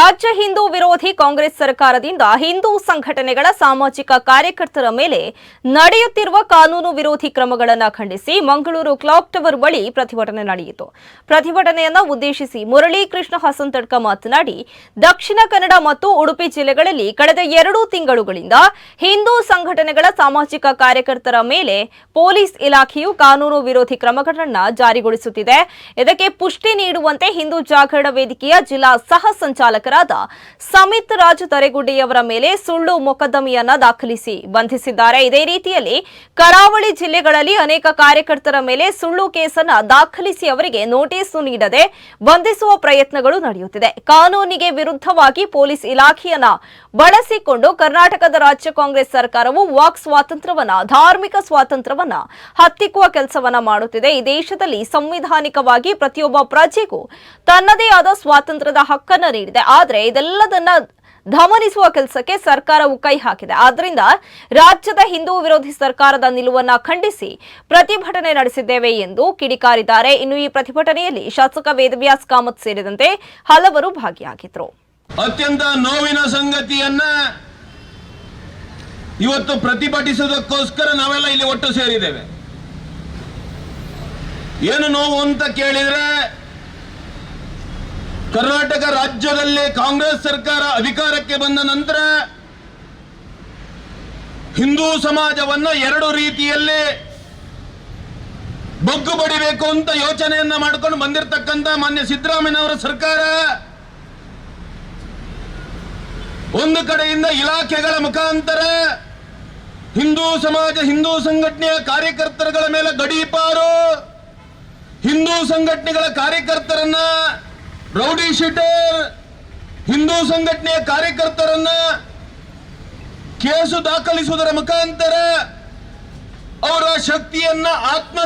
ರಾಜ್ಯ ಹಿಂದೂ ವಿರೋಧಿ ಕಾಂಗ್ರೆಸ್ ಸರ್ಕಾರದಿಂದ ಹಿಂದೂ ಸಂಘಟನೆಗಳ ಸಾಮಾಜಿಕ ಕಾರ್ಯಕರ್ತರ ಮೇಲೆ ನಡೆಯುತ್ತಿರುವ ಕಾನೂನು ವಿರೋಧಿ ಕ್ರಮಗಳನ್ನು ಖಂಡಿಸಿ ಮಂಗಳೂರು ಕ್ಲಾಕ್ ಟವರ್ ಬಳಿ ಪ್ರತಿಭಟನೆ ನಡೆಯಿತು. ಪ್ರತಿಭಟನೆಯನ್ನ ಉದ್ದೇಶಿಸಿ ಮುರಳೀಕೃಷ್ಣ ಹಸಂತಡ್ಕ ಮಾತನಾಡಿ, ದಕ್ಷಿಣ ಕನ್ನಡ ಮತ್ತು ಉಡುಪಿ ಜಿಲ್ಲೆಗಳಲ್ಲಿ ಕಳೆದ ಎರಡು ತಿಂಗಳುಗಳಿಂದ ಹಿಂದೂ ಸಂಘಟನೆಗಳ ಸಾಮಾಜಿಕ ಕಾರ್ಯಕರ್ತರ ಮೇಲೆ ಪೊಲೀಸ್ ಇಲಾಖೆಯು ಕಾನೂನು ವಿರೋಧಿ ಕ್ರಮಗಳನ್ನು ಜಾರಿಗೊಳಿಸುತ್ತಿದೆ. ಇದಕ್ಕೆ ಪುಷ್ಟಿ ನೀಡುವಂತೆ ಹಿಂದೂ ಜಾಗರಣ ವೇದಿಕೆಯ ಜಿಲ್ಲಾ ಸಹ ಸಂಚಾಲಕರಾದ ಸಮಿತ್ ರಾಜ್ ತರೆಗುಡ್ಡಿಯವರ ಮೇಲೆ ಸುಳ್ಳು ಮೊಕದ್ದಮೆಯನ್ನ ದಾಖಲಿಸಿ ಬಂಧಿಸಿದ್ದಾರೆ. ಇದೇ ರೀತಿಯಲ್ಲಿ ಕರಾವಳಿ ಜಿಲ್ಲೆಗಳಲ್ಲಿ ಅನೇಕ ಕಾರ್ಯಕರ್ತರ ಮೇಲೆ ಸುಳ್ಳು ಕೇಸನ್ನ ದಾಖಲಿಸಿ ಅವರಿಗೆ ನೋಟಿಸ್ ನೀಡದೆ ಬಂಧಿಸುವ ಪ್ರಯತ್ನಗಳು ನಡೆಯುತ್ತಿದೆ. ಕಾನೂನಿಗೆ ವಿರುದ್ಧವಾಗಿ ಪೊಲೀಸ್ ಇಲಾಖೆಯನ್ನ ಬಳಸಿಕೊಂಡು ಕರ್ನಾಟಕದ ರಾಜ್ಯ ಕಾಂಗ್ರೆಸ್ ಸರ್ಕಾರವು ವಾಕ್ ಸ್ವಾತಂತ್ರ್ಯವನ್ನ, ಧಾರ್ಮಿಕ ಸ್ವಾತಂತ್ರ್ಯವನ್ನ ಹತ್ತಿಕ್ಕುವ ಕೆಲಸವನ್ನ ಮಾಡುತ್ತಿದೆ. ಈ ದೇಶದಲ್ಲಿ ಸಂವಿಧಾನಿಕವಾಗಿ ಪ್ರತಿಯೊಬ್ಬ ಪ್ರಜೆಗೂ ತನ್ನದೇ ಆದ ಸ್ವಾತಂತ್ರ್ಯದ ಹಕ್ಕನ್ನ ನೀಡಿದೆ. ಆದರೆ ಇದೆಲ್ಲದನ್ನ ಧಮನಿಸುವ ಕೆಲಸಕ್ಕೆ ಸರ್ಕಾರವು ಕೈ ಹಾಕಿದೆ. ಆದ್ದರಿಂದ ರಾಜ್ಯದ ಹಿಂದೂ ವಿರೋಧಿ ಸರ್ಕಾರದ ನಿಲುವನ್ನ ಖಂಡಿಸಿ ಪ್ರತಿಭಟನೆ ನಡೆಸಿದ್ದೇವೆ ಎಂದು ಕಿಡಿಕಾರಿದ್ದಾರೆ. ಇನ್ನು ಈ ಪ್ರತಿಭಟನೆಯಲ್ಲಿ ಶಾಸಕ ವೇದವ್ಯಾಸ್ ಕಾಮತ್ ಸೇರಿದಂತೆ ಹಲವರು ಭಾಗಿಯಾಗಿದ್ರು. ಅತ್ಯಂತ ನೋವಿನ ಸಂಗತಿಯನ್ನ ಇವತ್ತು ಪ್ರತಿಭಟಿಸುವುದಕ್ಕೋಸ್ಕರ ನಾವೆಲ್ಲ ಇಲ್ಲಿ ಒಟ್ಟು ಸೇರಿದ್ದೇವೆ. ಏನು ನೋವು ಅಂತ ಕೇಳಿದ್ರೆ ಕರ್ನಾಟಕ ರಾಜ್ಯದಲ್ಲಿ ಕಾಂಗ್ರೆಸ್ ಸರ್ಕಾರ ಅಧಿಕಾರಕ್ಕೆ ಬಂದ ನಂತರ ಹಿಂದೂ ಸಮಾಜವನ್ನ ಎರಡು ರೀತಿಯಲ್ಲಿ ಬಗ್ಗು ಬಡಿಬೇಕು ಅಂತ ಯೋಚನೆಯನ್ನ ಮಾಡಿಕೊಂಡು ಬಂದಿರತಕ್ಕಂತ ಮಾನ್ಯ ಸಿದ್ದರಾಮಯ್ಯನವರ ಸರ್ಕಾರ ಒಂದು ಕಡೆಯಿಂದ ಇಲಾಖೆಗಳ ಮುಖಾಂತರ ಹಿಂದೂ ಸಮಾಜ, ಹಿಂದೂ ಸಂಘಟನೆಯ ಕಾರ್ಯಕರ್ತರುಗಳ ಮೇಲೆ ಗಡೀಪಾರು, ಹಿಂದೂ ಸಂಘಟನೆಗಳ ಕಾರ್ಯಕರ್ತರನ್ನ ರೌಡಿ ಶೀಟರ್ ಹಿಂದೂ ಸಂಘಟನೆಯ ಕಾರ್ಯಕರ್ತರನ್ನ ಕೇಸು ದಾಖಲಿಸುವುದರ ಮುಖಾಂತರ ಅವರ ಶಕ್ತಿಯನ್ನ ಆತ್ಮ